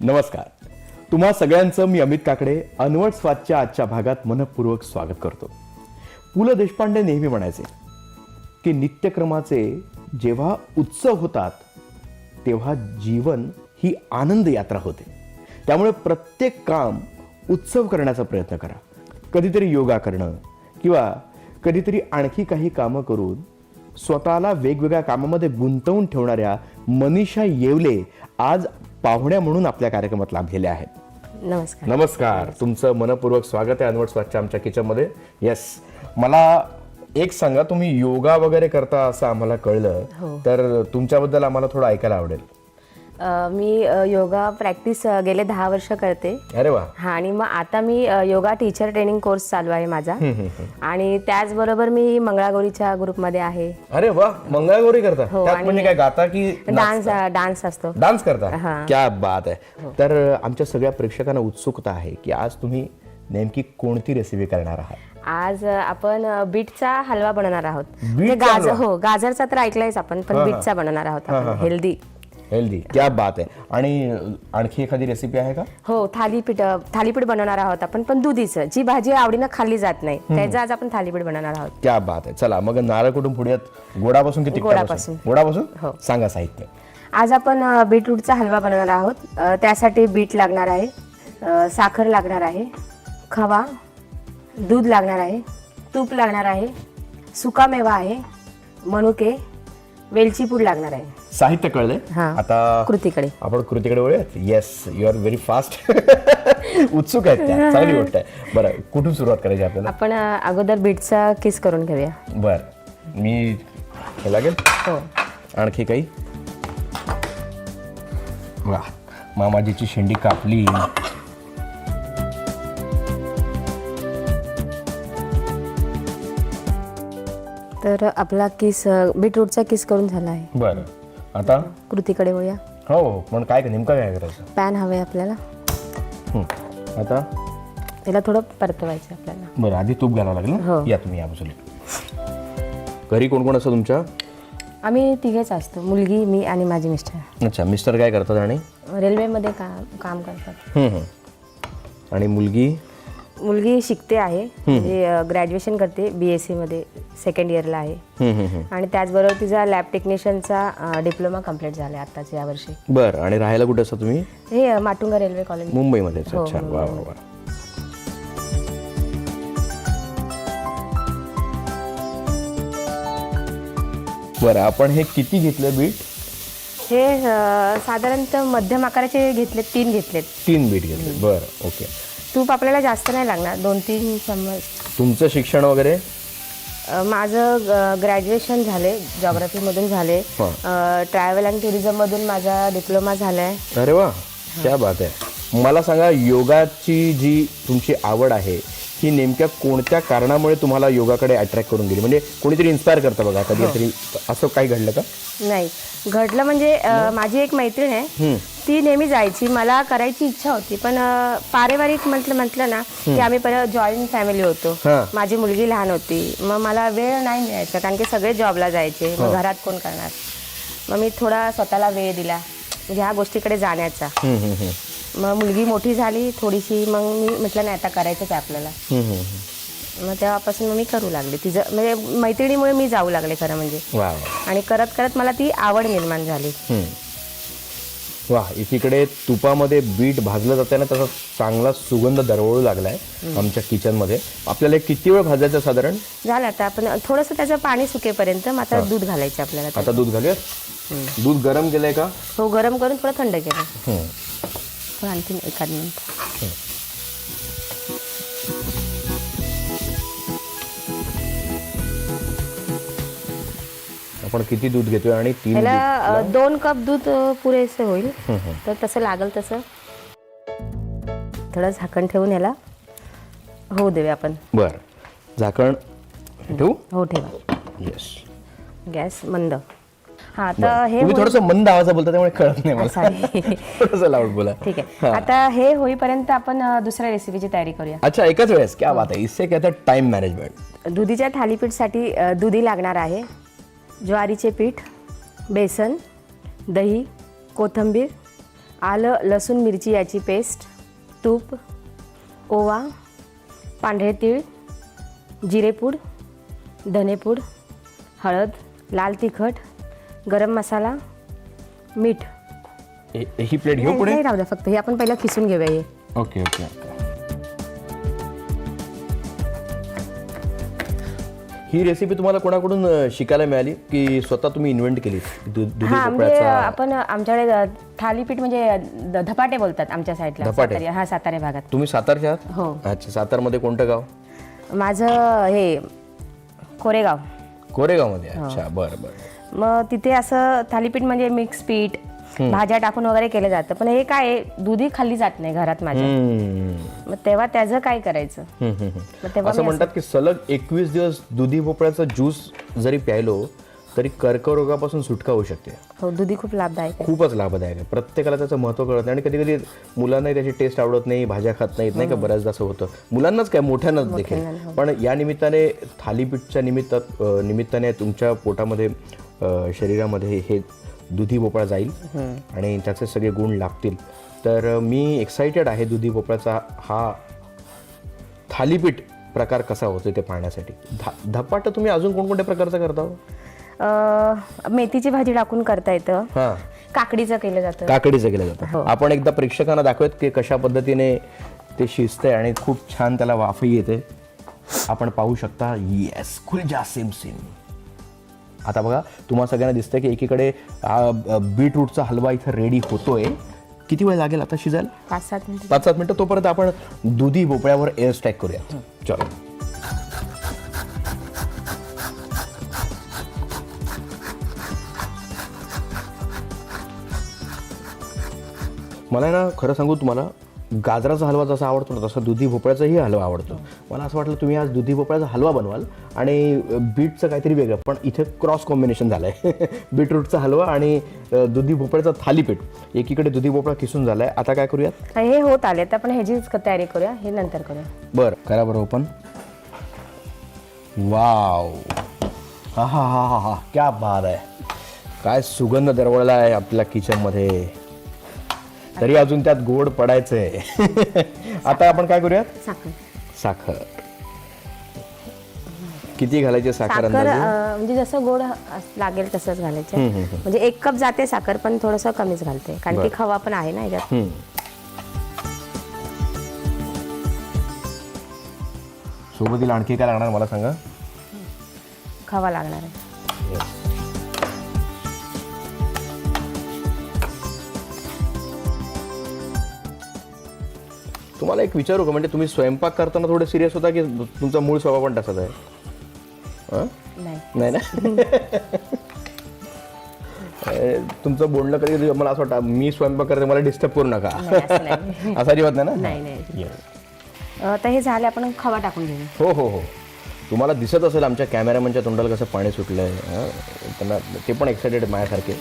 नमस्कार. तुम्हा सगळ्यांचं मी अमित काकडे अनवट स्वादच्या आजच्या भागात मनपूर्वक स्वागत करतो. पु ल देशपांडे नेहमी म्हणायचे की नित्यक्रमाचे जेव्हा उत्सव होतात तेव्हा जीवन ही आनंद यात्रा होते. त्यामुळे प्रत्येक काम उत्सव करण्याचा प्रयत्न करा. कधीतरी योगा करणं किंवा कधीतरी आणखी काही कामं करून स्वतःला वेगवेगळ्या कामामध्ये गुंतवून ठेवणाऱ्या मनीषा येवले आज पाहुण्या म्हणून आपल्या कार्यक्रमात लाभलेल्या आहेत. नमस्कार. नमस्कार. तुमचं मनपूर्वक स्वागत आहे अनवट स्वच्छ आमच्या किचनमध्ये. येस मला एक सांगा तुम्ही योगा वगैरे करता असं आम्हाला कळलं हो. तर तुमच्याबद्दल आम्हाला थोडं ऐकायला आवडेल. अ, मी अ, योगा प्रॅक्टिस अ, गेले दहा वर्ष करते. अरे वा. हा आणि मग आता मी अ, योगा टीचर ट्रेनिंग कोर्स चालू आहे माझा. आणि त्याचबरोबर मी मंगळागौरीच्या ग्रुपमध्ये आहे. अरे वा मंगळागौरी करता? हो, त्यात आणि- म्हणजे काय गाता की डान्स डान्स असतो. डान्स करता? हा. क्या बात आहे. तर आमच्या सगळ्या प्रेक्षकांना उत्सुकता आहे की आज तुम्ही नेमकी कोणती रेसिपी करणार आहात? आज अ, आपण अ, बीटचा हलवा बनवणार आहोत. म्हणजे बीटचा गाजर हलवा? हो गाजरचा तर ऐकलायच आपण पण बीटचा बनवणार आहोत आपण हेल्दी हेल्दी क्या बात आहे. आणि आणखी एखादी रेसिपी आहे का? हो थालीपीठ थालीपीठ बनवणार आहोत आपण पण दुधीचं. जी भाजी आवडीनं खाल्ली जात नाही त्याचं आज आपण थालीपीठ बनवणार आहोत. क्या बात आहे. चला मग नारळ कुठून पुढ्यात? गोडापासून की तिखटापासून? गोडापासून. गोडापासून? हो. सांगा साहित्य. आज आपण अ, बीटरूटचा हलवा बनवणार आहोत. अ, त्यासाठी बीट लागणार आहे अ, साखर लागणार आहे खवा दूध लागणार आहे तूप लागणार आहे सुका मेवा आहे मनुके वेलची पूड लागणार आहे. साहित्य कळलंय. हा. आता कृतीकडे. आपण कृतीकडे वळूयात. Yes you are very fast उत्सुक आहेत त्या. चांगली गोष्ट आहे. बरं कुठून सुरुवात करायची आपल्याला? आपण अ, अगोदर बीटचा किस करून घेऊया. बर. मी हे लागेल? हो. आणखी काही? वा मामाजीची शेंडी कापली. तर आपला किस बीटरूटचा किस करून झाला आहे? बर. आता? कृतीकडे वळूया. हो हो. पण काय नेमकं काय करायचं? पॅन हवे आपल्याला. हं. आता? त्याला थोडं परतवायचं आपल्याला. बरं आधी तूप घालावं लागेल ना हो. या तुम्ही या बाजूला घरी कोण कोण असतं तुमच्या? आम्ही तिघेच असतो. मुलगी मी आणि माझी मिस्टर. अच्छा मिस्टर काय करतात आणि? रेल्वेमध्ये काम काम करतात. हं, हं. आणि मुलगी? मुलगी शिकते आहे. म्हणजे ग्रॅज्युएशन करते बी एसमध्ये सेकंड इयरला आहे. आणि त्याचबरोबर तिचा लॅब टेक्निशियनचा डिप्लोमा कंप्लीट झाला आत्ताच यावर्षी बरं आणि राहायला कुठे असता तुम्ही? हे माटुंगा रेल्वे कॉलेज मुंबईमध्येच हो, अच्छा वा वा वा. बरं आपण हे किती घेतलं बीट? हे साधारणतः मध्यम आकाराचे घेतलेत तीन घेतलेत. तीन बीट घेतले बरं ओके. तूप आपल्याला जास्त नाही लागणार दोन तीन चम्मच. तुमचं शिक्षण वगैरे? अ, माझं ग्रॅज्युएशन झाले जॉग्राफीमधून झाले. हां. ट्रॅव्हल अँड टुरिझममधून माझा डिप्लोमा झाला आहे अरे वा क्या बात आहे. मला सांगा योगाची जी तुमची आवड आहे ही नेमक्या कोणत्या कारणामुळे तुम्हाला योगाकडे अट्रॅक्ट करून गेली? म्हणजे कोणीतरी इन्स्पायर करतं बघा कधीतरी असं काही घडलं का? नाही. घडलं म्हणजे अ, माझी एक मैत्रीण आहे. ती नेहमी जायची. मला करायची इच्छा होती पण अ, पारिवारिक म्हटलं म्हटलं ना की आम्ही परत जॉईंट फॅमिली होतो. हा. माझी मुलगी लहान होती. मग मला वेळ नाही मिळायचा कारण की सगळे जॉबला जायचे. मग घरात कोण करणार? मग मी थोडा स्वतःला वेळ दिला म्हणजे ह्या गोष्टीकडे जाण्याचा. मग मुलगी मोठी झाली थोडीशी मग मी म्हटलं नाही आता करायचंच आहे आपल्याला. मग तेव्हापासून मग मी करू लागले. तिचं म्हणजे मैत्रिणीमुळे मी जाऊ लागले खरं म्हणजे. वा वा. आणि करत करत मला ती आवड निर्माण झाली. वा एकीकडे तुपामध्ये बीट भाजलं जाते ना त्याचा चांगला सुगंध दरवळू लागलाय आमच्या किचनमध्ये. आपल्याला किती वेळ भाजायचं साधारण? झालं आता आपण थोडंसं त्याचं पाणी सुकेपर्यंत मग आता दूध घालायचं आपल्याला. आता दूध घालूया? दूध गरम केलंय का? हो गरम करून थोडं थंड केलं आणखीन एखाद मिनिट. आपण किती दूध घेतोय आणि तीन ह्याला दूध- अ, दोन कप दूध अ, पुरेसे होईल. तर तसं लागल तसं. थोडं झाकण ठेवून ह्याला होऊ देऊया आपण. बर. झाकण ठेवू? हो ठेवा. येस गॅस मंद. हा तर हे तुम्ही होई- थोडस मंद आवाज बोलता त्यामुळे कळत नाही मला. Sorry. थोडस लाऊड बोला. ठीक आहे. आता हे होईपर्यंत आपण अ, दुसऱ्या रेसिपीची तयारी करूया. अच्छा एकाच वेळेस. क्या बात आहे. इससे कहते हैं टाइम मॅनेजमेंट दुधीच्या थालीपीठसाठी अ, दुधी लागणार आहे. ज्वारीचे पीठ बेसन दही कोथिंबीर आलं लसूण मिरची याची पेस्ट तूप ओवा पांढरे तीळ जिरेपूड धनेपूड हळद लाल तिखट गरम मसाला मीठ. ही प्लेट घेऊ पुढे? नाही राहू द्या फक्त. हे आपण पहिलं खिसून घेऊया हे. Okay okay okay. ही रेसिपी तुम्हाला कोणाकडून शिकायला मिळाली? की स्वतः तुम्ही इन्व्हेंट केली? दु- दुधी हा म्हणजे भोपळ्याचा आपण आमच्याकडे अ, थालीपीठ म्हणजे धपाटे बोलतात आमच्या साईडला धपाटे? सातारा- हा सातारा भागात. तुम्ही सातारच्या आहात? हो. अच्छा सातारमध्ये कोणतं गाव? माझं हे कोरेगाव. कोरेगावमध्ये हो. अच्छा बरं बरं. मग तिथे असं थालीपीठ म्हणजे मिक्स पीठ भाज्या टाकून वगैरे केलं जातं. पण हे काय आहे, दुधी खाल्ली जात नाही घरात माझ्या. मग तेव्हा त्याचं काय करायचं. मग तेव्हा असं मी म्हणतात की सलग एकवीस दिवस दुधी भोपळ्याचा ज्यूस जरी प्यायलो तरी कर्करोगापासून सुटका होऊ शकते. हो दुधी खूप लाभदायक आहे. खूपच लाभदायक आहे. प्रत्येकाला त्याचं महत्त्व कळत नाही. आणि कधी कधी मुलांनाही त्याची टेस्ट आवडत नाही भाज्या खात नाहीत नाही का? बऱ्याचदा असं होतं. मुलांनाच काय? मोठ्यांनाच देखील. पण या निमित्ताने थालीपीठच्या निमित्तात अं, निमित्ताने तुमच्या पोटामध्ये अं, शरीरामध्ये हे दुधी भोपळा जाईल आणि त्याचे सगळे गुण लागतील. तर मी एक्साइटेड आहे दुधी भोपळ्याचा हा थालीपीठ प्रकार कसा होतो ते पाहण्यासाठी. धा धपाटं तुम्ही अजून कोणकोणत्या प्रकारचं करता हो? अं, मेथीची भाजी टाकून करता येतं. हां. काकडीचं केलं जातं. काकडीचं केलं जातं. आपण एकदा प्रेक्षकांना दाखवत की कशा पद्धतीने ते शिजतंय आणि खूप छान त्याला वाफही येते. आपण पाहू शकता येस खुलजा सेम सेम आता बघा तुम्हाला सगळ्यांना दिसतंय की एकीकडे हा, बीटरूटचा हलवा इथं रेडी होतोय. किती वेळ लागेल आता शिजायला? पाच सात मिनिटं. पाच सात मिनिटं तोपर्यंत आपण दुधी भोपळ्यावर एअर स्टॅक करूयात चलो. मला ना खरं सांगू तुम्हाला गाजराचा हलवा जसा आवडतो ना तसा दुधी भोपळ्याचाही हलवा आवडतो. मला असं वाटलं तुम्ही आज दुधी भोपळ्याचा हलवा बनवाल आणि बीटचं काहीतरी वेगळं पण इथे क्रॉस कॉम्बिनेशन झालं आहे बीटरूटचा हलवा आणि दुधी भोपळ्याचा थालीपीठ. एकीकडे दुधी भोपळा किसून झाला आहे आता काय करूयात? हे होत आले तर आपण ह्याचीच तयारी करूया हे नंतर करूया. बर करा बरं ओपन वाव. हा हा हा हा हा. क्या बात आहे. काय सुगंध दरवळला आहे आपल्या किचनमध्ये तरी अजून त्यात गोड पडायचंय. आता आपण काय करूयात? साखर. साखर. किती घालायचे साखर साखर अंदाजे? अं, म्हणजे जसं गोड अस- लागेल तसंच घालायचं. म्हणजे एक कप जाते साखर पण थोडंसं कमीच घालते. कारण की खवा पण आहे ना याच्यात. हम्म. सोबतीला आणखी काय लागणार मला सांगा? खवा लागणार आहे. तुम्हाला एक विचारू का? म्हणजे तुम्ही स्वयंपाक करताना थोडे सिरियस होता की तुमचा मूळ स्वभाव पण तसाच आहे? नाही. नाही ना? तुमचं बोलणं कधी कधी मला असं वाटतं मी स्वयंपाक करते मला डिस्टर्ब करू नका. असं अजिबात नाही ना? तर हे झाले आपण खवा टाकून घेऊ. हो हो हो. तुम्हाला दिसत असेल आमच्या कॅमेरामॅनच्या तोंडाला कसं पाणी सुटलंय हं? त्यांना ते पण एक्सायटेड माझ्यासारखे.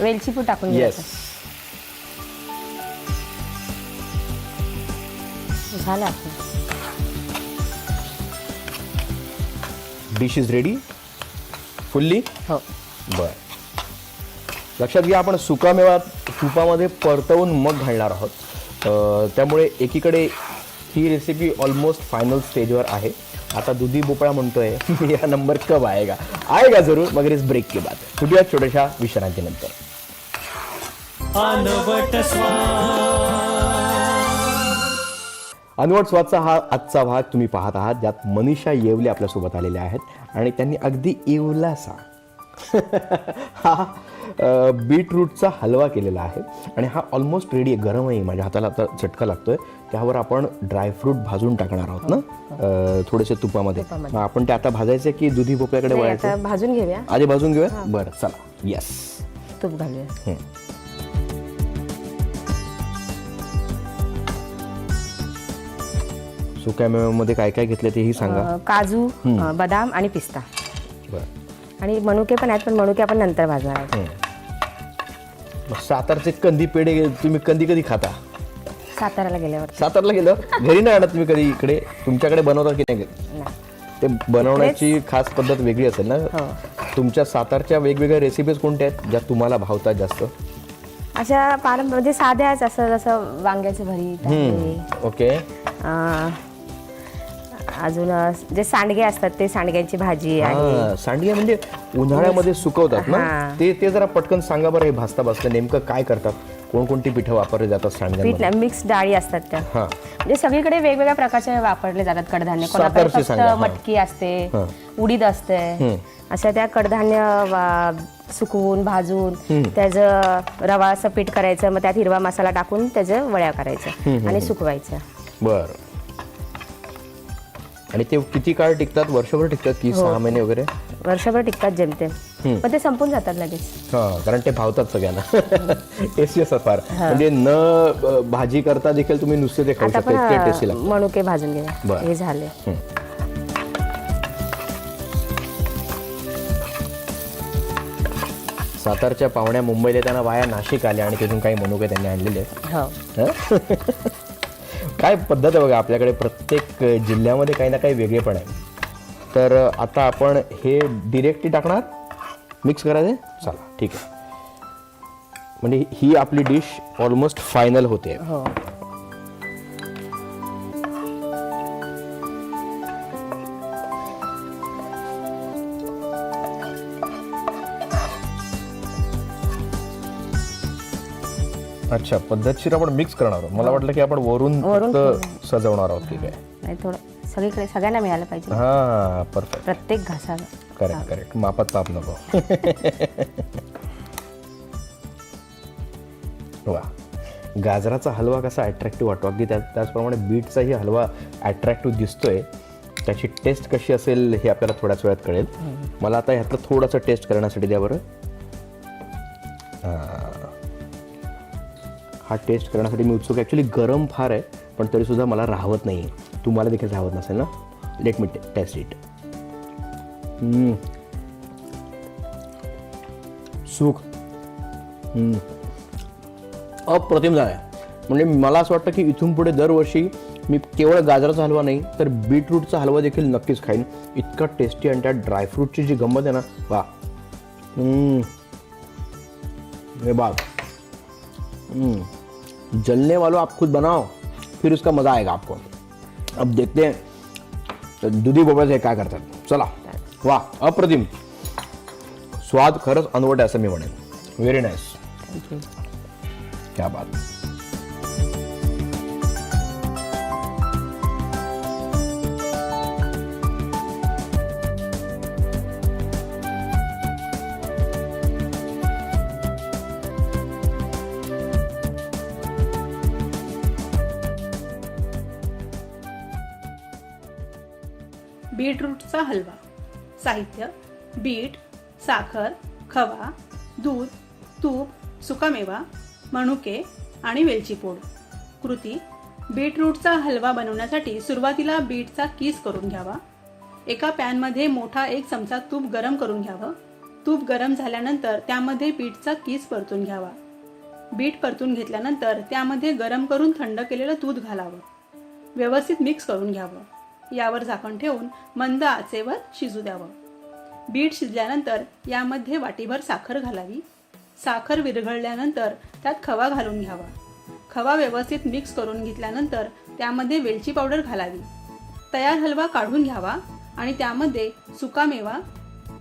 वेलची पूड टाकून येस घ्यायचं. झालं आपलं डिश इज रेडी फुल्ली हो. बर. लक्षात घ्या आपण सुकामेवा तुपामध्ये परतवून मग घालणार आहोत. अ, त्यामुळे एकीकडे ही रेसिपी ऑलमोस्ट फायनल स्टेजवर आहे. आता दुधी भोपळा म्हणतोय या नंबर कब आएगा? आएगा जरूर मगर इस ब्रेक के बाद. छुट्या छोट्याशा विश्रांतीनंतर अनवट अनवट स्वादचा हा आजचा भाग तुम्ही पाहत आहात ज्यात मनीषा येवले आपल्यासोबत आलेल्या आहेत आणि त्यांनी अगदी येवलासा हा बीटरूटचा हलवा केलेला आहे आणि हा ऑलमोस्ट रेडी आहे गरम आहे माझ्या हाताला आता झटका लागतोय. त्यावर आपण ड्रायफ्रूट भाजून टाकणार आहोत ना? अ, थोडेसे तुपामध्ये. आपण ते आता भाजायचे की दुधी भोपळ्याकडे वळायचं? भाजून घेऊया. आधी भाजून घेऊया? बरं चला. येस तूप घालूया. सुक्या मेव्यामध्ये काय काय घेतलं तेही सांगा. काजू बदाम आणि पिस्ता. बरं. आणि मनुके पण आहेत पण मनुके आपण नंतर भाजणार आहोत. मग सातारचे कंदी पेढे तुम्ही कंदी कधी खाता? साताऱ्याला गेल्यावर. सातारला गेलं घरी नाही आणत तुम्ही कधी इकडे? तुमच्याकडे बनवता की नाही. ते बनवण्याची खास पद्धत वेगळी असेल ना? हो. तुमच्या सातारच्या वेगवेगळ्या रेसिपीज कोणत्या आहेत ज्या तुम्हाला भावतात जास्त? अशा पारंपरिक म्हणजे साध्याच असं जसं वांग्याचं भरीत आहे. ओके. अं, अजून अं, जे सांडगे असतात ते सांडग्यांची भाजी आहे हा, सांडगे म्हणजे उन्हाळ्यामध्ये सुकवतात ना? हा. ते ते जरा पटकन सांगा बरं हे भाजता भाजता नेमकं काय करतात? कोणकोणती पिठं वापरली जातात पीठ मिक्स डाळी असतात त्या. हा. म्हणजे सगळीकडे वेगवेगळ्या प्रकारचे वापरले जातात कडधान्य. कोणाकडे सातारची फक्त सांगा, हा. मटकी असते हा. उडीद असते. अशा त्या कडधान्य वा- सुकवून भाजून त्याचं रवा असं पीठ करायचं मग त्यात हिरवा मसाला टाकून त्याचं वड्या करायचं आणि सुकवायचं. बर. आणि ते किती काळ टिकतात? वर्षभर टिकतात की सहा महिने वगैरे? वर्षभर टिकतात जेमते पण ते संपून जातात लगेच. हा कारण ते भावतात सगळ्यांना. टेस्टी असतात फार म्हणजे न भाजी करता देखील तुम्ही नुसते ते खाऊ आता शकता आपण इतके टेस्टी अं, मनुके भाजून बरं. हे झाले. सातारच्या पाहुण्या मुंबईला येताना वाया नाशिक आल्या आणि तिथून काही मनुके त्यांनी आणलेले आहेत. हो. हं? काय पद्धत आहे बघा आपल्याकडे प्रत्येक जिल्ह्यामध्ये काही ना काही वेगळेपण आहे. तर आता आपण हे डिरेक्टली टाकणार. मिक्स करायचे? चला ठीक आहे. म्हणजे ही आपली डिश ऑलमोस्ट फायनल होते. हो. अच्छा पद्धतशीर आपण मिक्स करणार आहोत. मला वाटलं की आपण वरून वरून फक्त सजवणार आहोत की काय नाही थोडं सगळीकडे सगळ्यांना मिळालं पाहिजे. हा परफेक्ट प्रत्येक घासाला. करेक्ट करेक्ट मापात ताप नको. वा. गाजराचा हलवा कसा अट्रॅक्टिव्ह वाटतो. अगदी त्या त्याचप्रमाणे बीटचाही हलवा अट्रॅक्टिव्ह दिसतोय. त्याची टेस्ट कशी असेल हे आपल्याला थोड्याच वेळात कळेल. मला आता ह्यातलं थोडंसं टेस्ट करण्यासाठी द्या बरं. हा. हा टेस्ट करण्यासाठी मी उत्सुक ॲक्च्युली गरम फार आहे पण तरीसुद्धा मला राहवत नाही तुम्हाला देखील राहत नसेल ना? लेट मी टेस्ट इट सुख. अप्रतिम झालं म्हणजे मला असं वाटतं की इथून पुढे दरवर्षी मी केवळ गाजराचा हलवा नाही तर बीटरूटचा हलवा देखील नक्कीच खाईन. इतका टेस्टी आणि त्या ड्रायफ्रूटची जी गंमत आहे ना वा हम्म. ये हम्म. जलने वालो आप खुद बनाओ फिर उसका मज़ा आएगा आपको. अब देखते हैं। तर दुधी भोपळ्याचं हे काय करतात? चला। वा अप्रतिम। स्वाद खरंच अनवट आहे असं मी म्हणेन. व्हेरी नाईस क्या बात. बीटरूटचा हलवा. साहित्य बीट साखर खवा दूध तूप सुकामेवा मनुके आणि वेलची पूड. कृती बीटरूटचा हलवा बनवण्यासाठी सुरुवातीला बीटचा किस करून घ्यावा. एका पॅनमध्ये मोठा एक चमचा तूप गरम करून घ्यावं. तूप गरम झाल्यानंतर त्यामध्ये बीटचा किस परतून घ्यावा. बीट परतून घेतल्यानंतर त्यामध्ये गरम करून थंड केलेलं दूध घालावं. व्यवस्थित मिक्स करून घ्यावं. यावर झाकण ठेवून मंद आचेवर शिजू द्यावं. बीट शिजल्यानंतर यामध्ये वाटीभर साखर घालावी. साखर विरघळल्यानंतर त्यात खवा घालून घ्यावा. खवा व्यवस्थित मिक्स करून घेतल्यानंतर त्यामध्ये वेलची पावडर घालावी. तयार हलवा काढून घ्यावा आणि त्यामध्ये सुकामेवा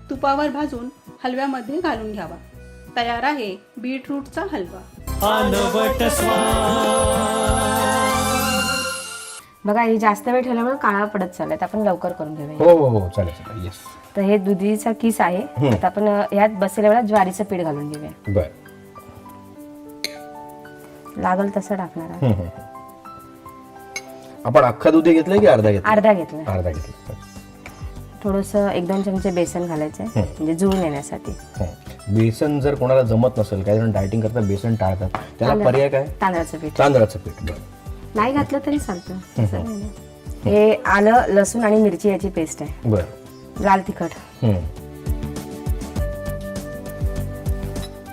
तुपावर भाजून हलव्यामध्ये घालून घ्यावा. तयार आहे बीटरूटचा हलवा. बघा हे जास्त वेळ ठेवल्यामुळे काळा पडत चाललाय. तर आपण लवकर करून घेऊया. हो हो हो चालेल चालेल. येस तर हे दुधीचा किस आहे. आता आपण अ, ह्यात बसलेल्या वेळा ज्वारीचं पीठ घालून घेऊया. बर. लागल तसं टाकणार आहे. आपण अख्खा दूध घेतलंय की अर्धा घेतला अर्धा घेतला अर्धा घेतला थोडस एक दोन चमचे बेसन घालायचंय म्हणजे जुळून येण्यासाठी. बेसन जर कोणाला जमत नसेल काही जण डायटिंग करतात बेसन टाळतात. त्याला पर्याय काय? तांदळाचं पीठ. तांदळाचं पीठ बरं. नाही घातलं तरी चालतं. तसं काही नाही. हे आलं लसूण आणि मिरची याची पेस्ट आहे. बरं. लाल तिखट.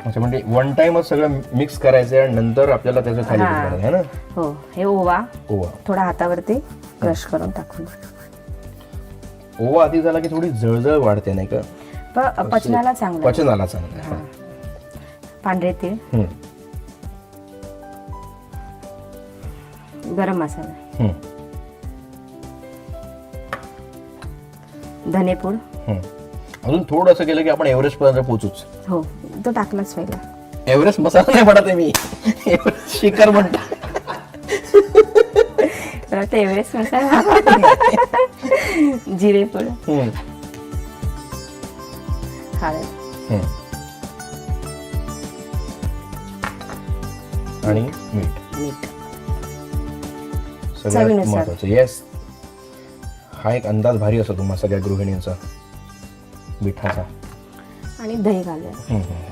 अच्छा म्हणजे वन टाइमच सगळं मिक्स करायचं आणि नंतर आपल्याला त्याचं खाली हा. करायचं आहे ना? हो. हे ओवा. ओवा. थोडा हातावरती क्रश करून टाकून. ओवा आधी झाला की थोडी जळजळ वाढते नाही का? प- पचनाला चांगलं. पचनाला चांगलं आहे. पांढरे तीळ. हम्म. गरम मसाला. धनेपूड हम्म. अजून थोडं असं केलं की आपण एव्हरेस्ट पर्यंत पोहोचूच. हो तो टाकलाच पहिला एव्हरेस्ट मसाला नाही म्हणत आहे मी. शिखर म्हणतो. तर ते एव्हरेस्ट मसाला. जिरेपूड. हळद. आणि मीठ. सगळ्यात चवीनुसार. महत्वाचं. येस हा एक अंदाज भारी असतो तुम्हा सगळ्या गृहिणींचा. मिठाचा. आणि दही घालूया हम्म, हम्म.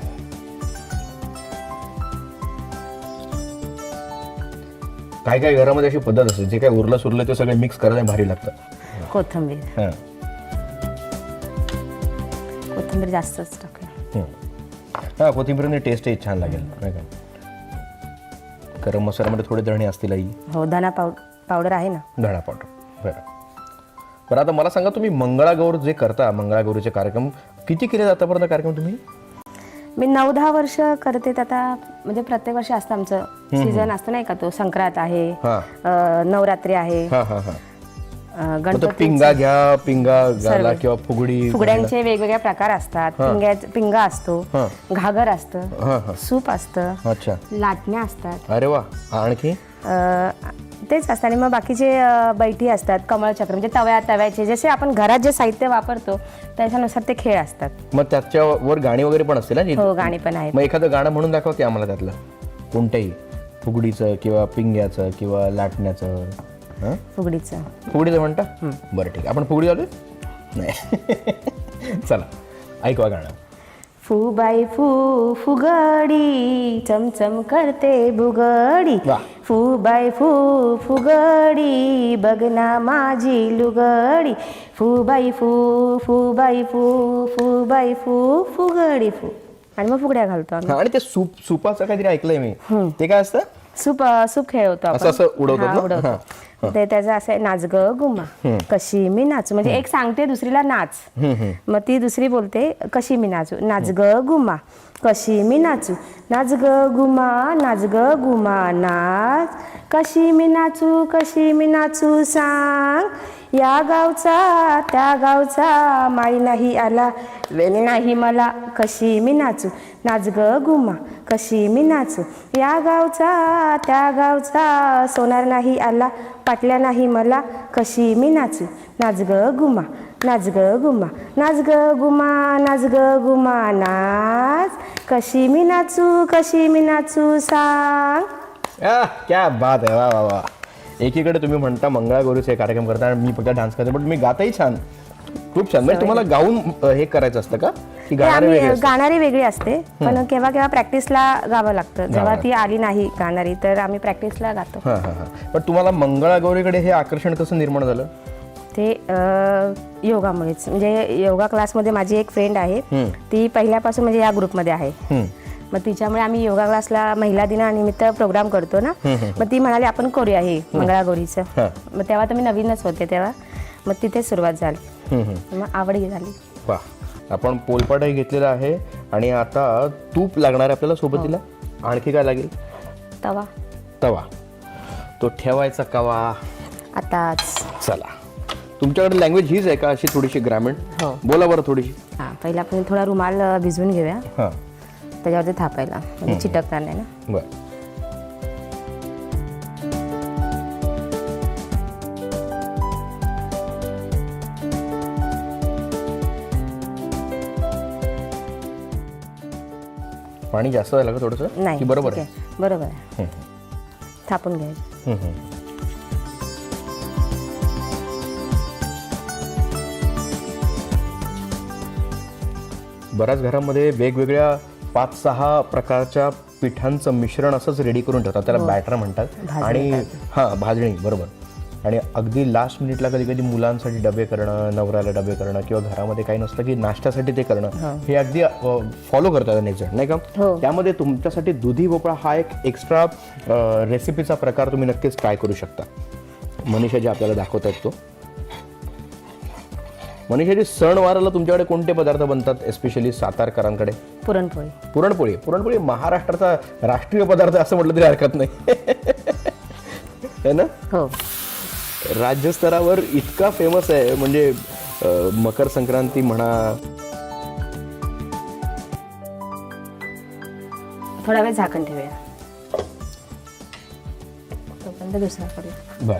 काय काय घरामध्ये अशी पद्धत असते? जे काय उरलं सुरलं ते सगळं मिक्स करायला भारी लागतं. कोथिंबीर. हां. कोथिंबीर जास्तच टाकूया. हा कोथिंबीरने टेस्टही छान लागेल नाही का? गरम मसाल्यामध्ये थोडे दळणे असतील आई. हो धना पाव पावडर आहे ना. धणा पावडर बरं. बरं आता मला सांगा तुम्ही मंगळागौर जे करता मंगळागौरीचे कार्यक्रम किती केले आतापर्यंत कार्यक्रम तुम्ही? मी नऊ दहा वर्ष करते तर आता म्हणजे प्रत्येक वर्षी असतं आमचं सीझन असतं नाही का तो संक्रांत आहे हा. अं, नवरात्री आहे हा हा हा. अं, मग तो गणपती पिंगा घ्या पिंगा घाला किंवा फुगडी फुगड्यांचे वेगवेगळे प्रकार असतात. पिंग्या पिंगा असतो हा. घागर असतं हा हा. सूप असतं अच्छा. लाटण्या असतात. अरे वा. आणखी? अं, तेच असतं आणि मग बाकीचे बैठी असतात कमळचक्र म्हणजे तव्या तव्याचे जसे आपण घरात जे साहित्य वापरतो त्याच्यानुसार ते खेळ असतात. मग त्याच्यावर गाणी वगैरे पण असतील ना? जी- हो गाणी पण आहेत. मग एखादं गाणं म्हणून दाखवा की आम्हाला त्यातलं. कोणत्याही फुगडीचं किंवा पिंग्याचं किंवा लाटण्याचं. हं? फुगडीचं. फुगडीचं म्हणता? बरं ठीक आहे. आपण फुगडी आलोय नाही. चला. ऐकवा गाणं. फू बाई फू फुगडी चमचम करते भुगडी. वा. फू बाई फू फुगडी बघना माझी लुगडी. फू बाई फू फू बाई फू फू बाई फू फुगडी फू. आणि मग फुगड्या घालतो आम्ही. आणि ते सूप सुपाचं काहीतरी ऐकलंय मी. ते काय असतं? सूप सूप खेळवतो आपण. असं- असं उडवतात ना? उडवतो. ते त्याचं असं आहे, नाच ग गुमा कशी मी नाचू. म्हणजे एक सांगते दुसरीला नाच. मग ती दुसरी बोलते कशी मी नाचू. नाच ग गुमा कशी मी नाचू. नाच ग गुमा नाच ग गुमा नाच. कशी मी नाचू कशी मी नाचू सांग. या गावचा त्या गावचा माई नाही आला वेल नाही मला. कशी मी नाचू. नाच ग गुमा कशी मी नाचू. या गावचा त्या गावचा सोनार नाही आला. पाटल्या नाही मला कशी मी नाचू? नाच ग गुमा नाच ग गुमा नाच ग गुमा नाच ग गुमा नाच. कशी मी नाचू कशी मी नाचू सांग. आह, क्या बात आहे. वा वा वा. एकीकडे तुम्ही म्हणता मंगळागौरीचे कार्यक्रम करता आणि मी फक्त डान्स करते पण तुम्ही गाताही छान. खूप छान. म्हणजे तुम्हाला गाऊन अ, हे करायचं असतं का? गाणारे आम्ही वेगळे असतात? गाणारी वेगळी असते पण केव्हा केव्हा प्रॅक्टिसला गावं लागतं. जेव्हा ती आली नाही गाणारी तर आम्ही प्रॅक्टिसला गातो हा हा हा. पण तुम्हाला मंगळागौरीकडे हे आकर्षण कसं निर्माण झालं? ते अ, योगामुळेच. म्हणजे योगा क्लासमध्ये माझी एक फ्रेंड आहे ती पहिल्यापासून म्हणजे या ग्रुपमध्ये आहे. मग तिच्यामुळे आम्ही योगा क्लासला महिला दिनानिमित्त प्रोग्राम करतो ना मग ती म्हणाली आपण करूया हे मंगळागौरीचं. हा. मग तेव्हा तर मी नवीनच होते तेव्हा. मग तिथे सुरुवात झाली. मग आवड झाली. वा आपण पोलपाटही घेतलेला आहे आणि आता तूप लागणार आहे आपल्याला सोबतीला. आणखी काय लागेल? तवा. तवा. तो ठेवायचा कवा? आताच. चला. तुमच्याकडे लँग्वेज हीच आहे का अशी थोडीशी ग्रामीण? हो. बोला बरं थोडीशी. हां पहिला आपण थोडा रुमाल भिजवून घेऊया. हां. त्याच्यावरती थापायला. म्हणजे चिटकणार नाही ना? बरं. पाणी जास्त झालं का थोडंसं? नाही की बरोबर ठीक आहे. आहे. बरोबर आहे थापून घ्यायचं. बऱ्याच घरामध्ये वेगवेगळ्या पाच सहा प्रकारच्या पिठांचं मिश्रण असंच रेडी करून ठेवतात. त्याला बॅटर म्हणतात. भाजणी आणि हां भाजणी बरोबर. आणि अगदी लास्ट मिनिटला कधी कधी मुलांसाठी डबे करणं नवऱ्याला डबे करणं किंवा घरामध्ये काही नसलं की नाश्त्यासाठी ते करणं हे. अगदी फॉलो करतात अनेक जण नाही का? हो. त्यामध्ये तुमच्यासाठी दुधी भोपळा हा एक एक्स्ट्रा रेसिपीचा प्रकार तुम्ही नक्कीच ट्राय करू शकता. मनीषा जे आपल्याला दाखवत आहेत तो. मनीषाजी सणवाराला तुमच्याकडे कोणते पदार्थ बनतात एस्पेशली सातारकरांकडे? पुरणपोळी. पुरणपोळी. पुरणपोळी महाराष्ट्राचा राष्ट्रीय पदार्थ असं म्हटलं तरी हरकत नाही. है ना? हो. राज्यस्तरावर इतका फेमस आहे म्हणजे मकर संक्रांती म्हणा. थोडा वेळ झाकण ठेवूया. तोपर्यंत दुसरा करूया.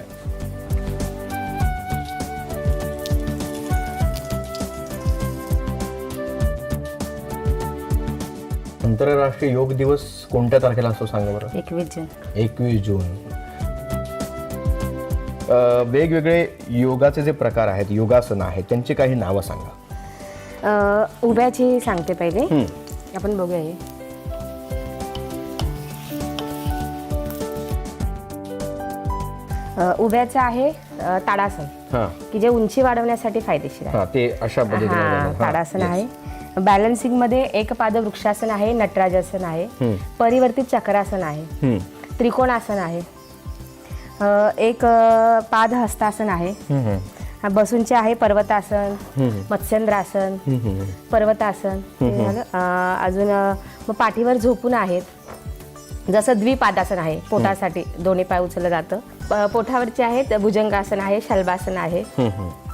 आंतरराष्ट्रीय योग दिवस कोणत्या तारखेला असतो सांगा बरं? एकवीस जून. एकवीस जून. वेगवेगळे योगाचे जे प्रकार आहेत योगासनं आहेत त्यांची काही नावं सांगा. अ, उभ्याची सांगते पहिले. आपण बघूया हे. अ, उभ्याचं आहे अ, ताडासन. हां. की जे उंची वाढवण्यासाठी फायदेशीर आहे. हां ते अशा हा ताडासन आहे. बॅलन्सिंगमध्ये एक पाद वृक्षासन आहे नटराजासन आहे. परिवर्तित चक्रासन आहे. त्रिकोणासन आहे. अ, एक अ, पाद हस्तासन आहे बसूनचे आहे पर्वतासन मत्स्यंद्रासन पर्वतासन. झालं. अ, अजून अ, मग पाठीवर झोपून आहेत. जसं द्विपादासन आहे पोटासाठी दोन्ही पाय उचललं जातं. प- पोटावरचे आहेत भुजंगासन आहे शल्बासन आहे.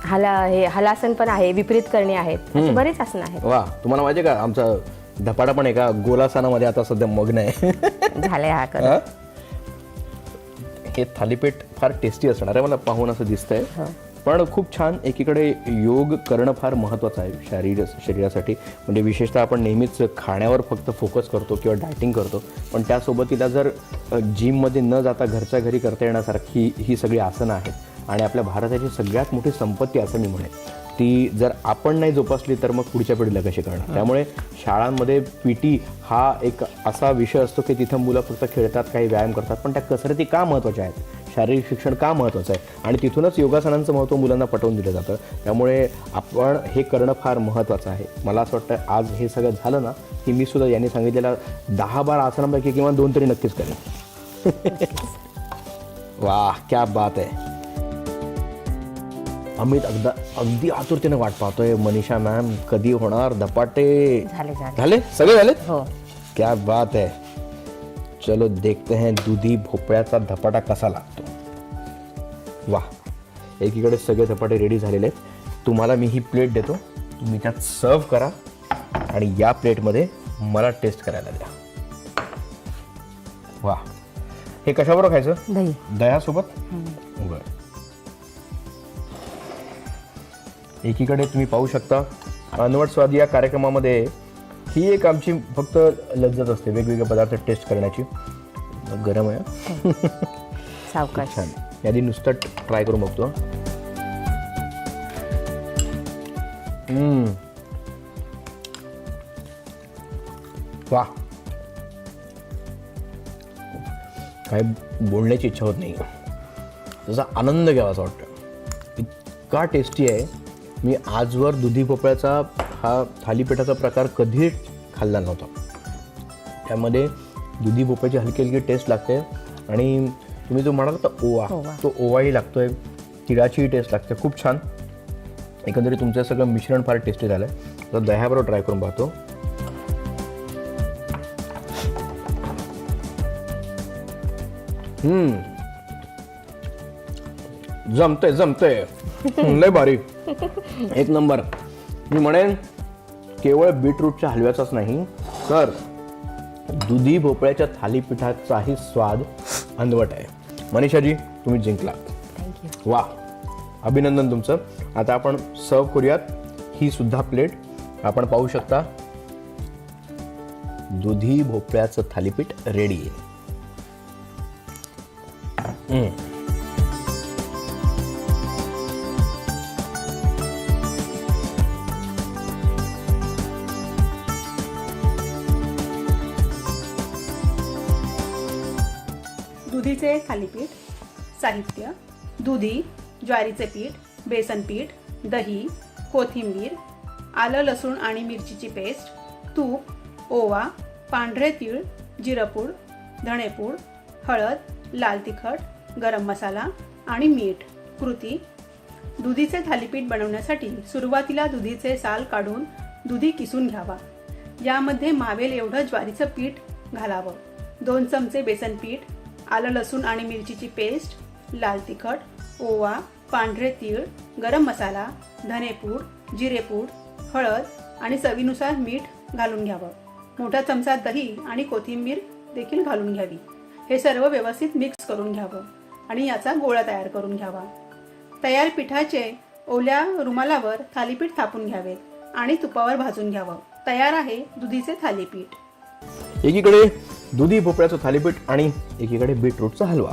हला हे हलासन पण आहे विपरीत करणे आहेत. बरीच आसन आहेत. वा तुम्हाला माहिती आहे का आमचा धपाडा पण आहे का गोलासनामध्ये आता सध्या मग्न आहे. झाले हा कर हा? हे थालीपीठ फार टेस्टी असणार आहे मला पाहून असं दिसतंय. पण खूप छान एकीकडे योग करणं फार महत्त्वाचं आहे शरीर शरीरासाठी. म्हणजे विशेषतः आपण नेहमीच खाण्यावर फक्त फोकस करतो किंवा डायटिंग करतो. पण त्यासोबतीला जर जिममध्ये न जाता घरच्या घरी करता येण्यासारखी ही सगळी आसनं आहेत. आणि आपल्या भारताची सगळ्यात मोठी संपत्ती असं मी म्हणेन. ती जर आपण नाही जोपासली तर मग पुढच्या पिढीला कशी करणार? त्यामुळे शाळांमध्ये पी टी हा एक असा विषय असतो की तिथं मुलं फक्त खेळतात काही व्यायाम करतात पण त्या कसरती का महत्त्वाच्या आहेत? शारीरिक शिक्षण का महत्त्वाचं आहे? आणि तिथूनच योगासनांचं महत्त्व मुलांना पटवून दिलं जातं. त्यामुळे आपण हे करणं फार महत्त्वाचं आहे. मला असं वाटतं आज हे सगळं झालं ना की मी सुद्धा यांनी सांगितलेल्या दहा बारा आसनांपैकी किंवा दोन तरी नक्कीच करेन. वाह क्या बात आहे. अमित अगदा अगदी आतुरतेने वाट पाहतोय. मनीषा मॅम कधी होणार? धपाटे. झाले झाले. झाले? सगळे झाले हो. क्या बात है. चलो देखते हैं दुधी भोपळ्याचा धपाटा कसा लागतो. वा एकीकडे सगळे धपाटे रेडी झालेले आहेत. तुम्हाला मी ही प्लेट देतो. तुम्ही त्यात सर्व करा. आणि या प्लेटमध्ये मला टेस्ट करायला द्या. वा हे कशाबरोबर खायचं? दही. दह्यासोबत? बरं. एकीकडे तुम्ही पाहू शकता. अनवट स्वाद या कार्यक्रमामध्ये ही एक आमची फक्त लज्जत असते वेगवेगळे पदार्थ टेस्ट करण्याची. गरम आहे सावकाश. छान. यादी नुसतं ट्राय करून बघतो. वा काय बोलण्याची इच्छा होत नाही. त्याचा आनंद घ्यावा असं वाटतं. इतका टेस्टी आहे. मी आजवर दुधी भोपळ्याचा हा थालीपीठाचा प्रकार कधी खाल्ला नव्हता. त्यामध्ये दुधी भोपळ्याची हलकी हलकी टेस्ट लागते आणि तुम्ही जो म्हणाल तर ओवा. तो ओवाही लागतोय. तिळाचीही टेस्ट लागते. खूप छान. एकंदरीत तुमचं सगळं मिश्रण फार टेस्टी झालं आहे तर दह्याबरोबर ट्राय करून पाहतो. जमतंय जमतंय. लय भारी. एक नंबर. मी म्हणेन केवळ बीटरूटच्या हलव्याचाच नाही तर दुधी भोपळ्याच्या थालीपीठाचाही स्वाद अनवट आहे. मनीषाजी तुम्ही जिंकला थँक्यू वा. अभिनंदन तुमचं. आता आपण सर्व करूयात. ही सुद्धा प्लेट. आपण पाहू शकता दुधी भोपळ्याचं थालीपीठ रेडी आहे. हम्म. थालीपीठ साहित्य दुधी ज्वारीचे पीठ बेसन पीठ दही कोथिंबीर आलं लसूण आणि मिरचीची पेस्ट तूप ओवा पांढरे तीळ जिरपूड धणेपूड हळद लाल तिखट गरम मसाला आणि मीठ कृती दुधीचे थालीपीठ बनवण्यासाठी सुरुवातीला दुधीचे साल काढून दुधी किसून घ्यावा यामध्ये मावेल एवढं ज्वारीचं पीठ घालावं दोन चमचे बेसन पीठ आलं लसूण आणि मिरचीची पेस्ट लाल तिखट ओवा पांढरे तीळ गरम मसाला धनेपूड जिरेपूड हळद आणि चवीनुसार मीठ घालून घ्यावं. मोठा चमचा दही आणि कोथिंबीर देखील घालून घ्यावी. हे सर्व व्यवस्थित मिक्स करून घ्यावं आणि याचा गोळा तयार करून घ्यावा. तयार पिठाचे ओल्या रुमालावर थालीपीठ थापून घ्यावे आणि तुपावर भाजून घ्यावं. तयार आहे दुधीचे थालीपीठ. एकीकडे दुधी भोपळ्याचं थालीपीठ आणि एकीकडे बीटरूटचा हलवा.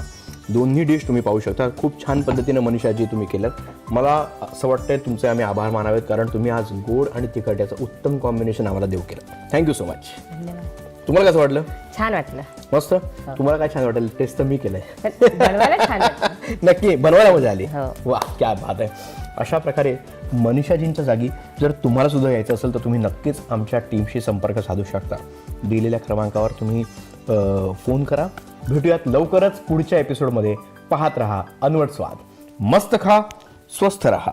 दोन्ही डिश तुम्ही पाहू शकता. खूप छान पद्धतीनं मनीषाजी तुम्ही केलं मला असं वाटतंय तुमचे आम्ही आभार मानावेत कारण तुम्ही आज गोड आणि तिखट याचं उत्तम कॉम्बिनेशन आम्हाला देऊ केलं थँक्यू सो मच तुम्हाला कसं वाटलं? छान वाटलं. मस्त? तुम्हाला काय छान वाटेल? टेस्ट तर मी केलंय. नक्की बनवायला मजा आली. हो. वा क्या बात आहे. अशा प्रकारे मनीषाजींच्या जागी जर तुम्हाला सुद्धा यायचं असेल तर तुम्ही नक्कीच आमच्या टीमशी संपर्क साधू शकता. दिलेल्या क्रमांकावर तुम्ही फोन करा. भेटूयात लवकरच पुढच्या एपिसोडमध्ये पाहत रहा अनवट स्वाद. मस्त खा स्वस्थ रहा.